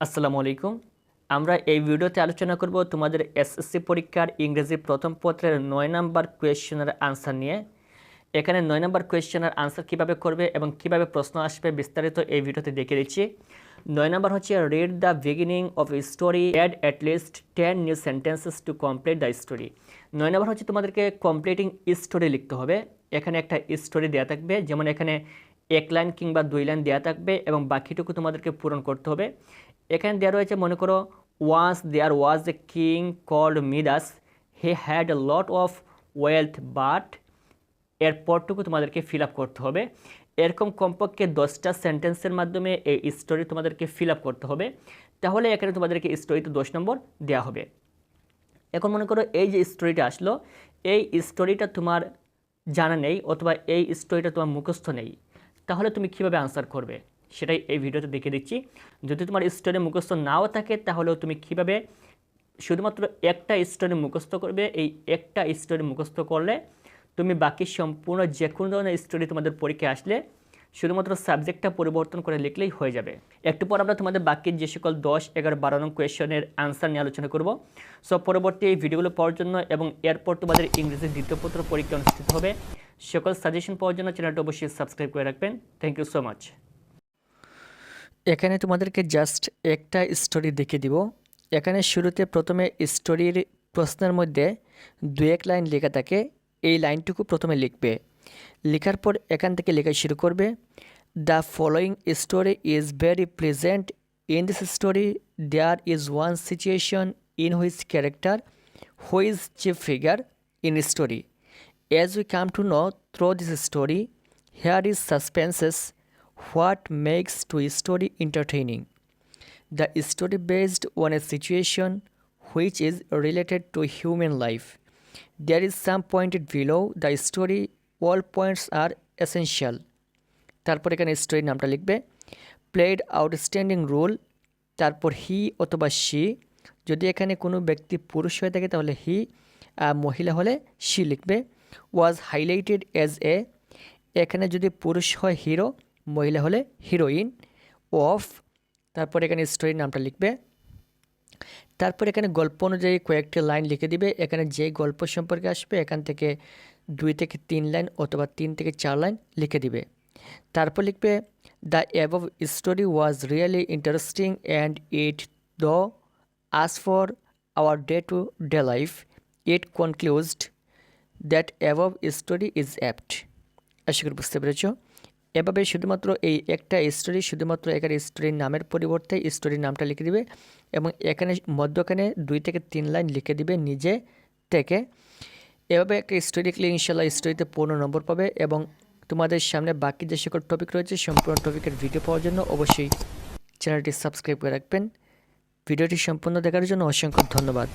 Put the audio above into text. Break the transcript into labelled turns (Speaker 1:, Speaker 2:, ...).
Speaker 1: আসসালামু আলাইকুম। আমরা এই ভিডিওতে আলোচনা করব তোমাদের এসএসসি পরীক্ষার ইংরেজি প্রথম পত্রের নয় নাম্বার কোয়েশ্চেনের আনসার নিয়ে। এখানে নয় নাম্বার কোয়েশ্চেনের আনসার কীভাবে করবে এবং কীভাবে প্রশ্ন আসবে বিস্তারিত এই ভিডিওতে দেখে দিচ্ছি। নয় নাম্বার হচ্ছে read the beginning of story add at least ten new sentences to complete the story নয় নাম্বার হচ্ছে, তোমাদেরকে কমপ্লিটিং স্টোরি লিখতে হবে। এখানে একটা স্টোরি দেওয়া থাকবে, যেমন এখানে এক লাইন কিংবা দুই লাইন দেওয়া থাকবে এবং বাকিটুকু তোমাদেরকে পূরণ করতে হবে। এখানে দেওয়া রয়েছে, মনে করো once there was a king called Midas he had lot of wealth but এর পরটুকু তোমাদেরকে ফিল আপ করতে হবে। এরকম কমপক্ষে দশটা সেন্টেন্সের মাধ্যমে এই স্টোরি তোমাদেরকে ফিল আপ করতে হবে। তাহলে এখানে তোমাদেরকে স্টোরিতে দশ নম্বর দেওয়া হবে। এখন মনে করো, এই যে স্টোরিটা আসলো, এই স্টোরিটা তোমার জানা নেই, অথবা এই স্টোরিটা তোমার মুখস্থ নেই। তাহলে তুমি কীভাবে আনসার করবে? সেটাই এই ভিডিওতে দেখে দিচ্ছি। যদি তোমার স্টোরি মুখস্থ নাও থাকে, তাহলেও তুমি কীভাবে শুধুমাত্র একটা স্টোরি মুখস্থ করবে, এই একটা স্টোরি মুখস্থ করলে তুমি বাকি সম্পূর্ণ যে কোনো ধরনের স্টোরি তোমাদের পরীক্ষায় আসলে শুধুমাত্র সাবজেক্টটা পরিবর্তন করে লিখলেই হয়ে যাবে। একটু পর আমরা তোমাদের বাকি যে সকল দশ, এগারো, বারো নং কোয়েশনের আনসার নিয়ে আলোচনা করব। সো পরবর্তী এই ভিডিওগুলো পাওয়ার জন্য এবং এরপর তোমাদের ইংরেজি দ্বিতীয় পত্র পরীক্ষা অনুষ্ঠিত হবে, সকল সাজেশন পাওয়ার জন্য চ্যানেলটা অবশ্যই সাবস্ক্রাইব করে রাখবেন। থ্যাংক ইউ সো মাচ এখানে তোমাদেরকে জাস্ট একটা স্টোরি দেখে দিব। এখানে শুরুতে প্রথমে স্টোরির প্রশ্নের মধ্যে দু এক লাইন লেখা থাকে, এই লাইনটুকু প্রথমে লিখবে। লেখার পর এখান থেকে লেখা শুরু করবে the following story is very present in this story there is one situation in which character which chief figure in story as we come to know through this story here is suspenses what makes to story entertaining the story based on a situation which is related to human life there is some pointed below the story all points are essential তারপর এখানে স্টোরির নামটা লিখবে played outstanding role তারপর হি অথবা she যদি এখানে কোনো ব্যক্তি পুরুষ হয়ে থাকে তাহলে হি মহিলা হলে শি লিখবে ওয়াজ হাইলাইটেড এজ এ এখানে যদি পুরুষ হয় হিরো মহিলা হলে হিরোইন অফ তারপর এখানে স্টোরির নামটা লিখবে। তারপর এখানে গল্প অনুযায়ী কয়েকটি লাইন লিখে দিবে। এখানে যে গল্প সম্পর্কে আসবে, এখান থেকে দুই থেকে তিন লাইন অথবা তিন থেকে চার লাইন লিখে দিবে। তারপর লিখবে the above story was really interesting and it the us for our day to day life it concluded that above story is apt আশা করি বুঝতে পেরেছ। এভাবে শুধুমাত্র এই একটা স্টোরি শুধুমাত্র এখানে স্টোরির নামের পরিবর্তে স্টোরির নামটা লিখে দিবে এবং এখানে মধ্যখানে দুই থেকে তিন লাইন লিখে দিবে নিজে থেকে। এভাবে একটা স্টোরি লিখলে ইনশাল্লাহ স্টোরিতে পনেরো নম্বর পাবে এবং তোমাদের সামনে বাকি যে সকল টপিক রয়েছে সম্পূর্ণ টপিকের ভিডিও পাওয়ার জন্য অবশ্যই চ্যানেলটি সাবস্ক্রাইব করে রাখবেন। ভিডিওটি সম্পূর্ণ দেখার জন্য অসংখ্য ধন্যবাদ।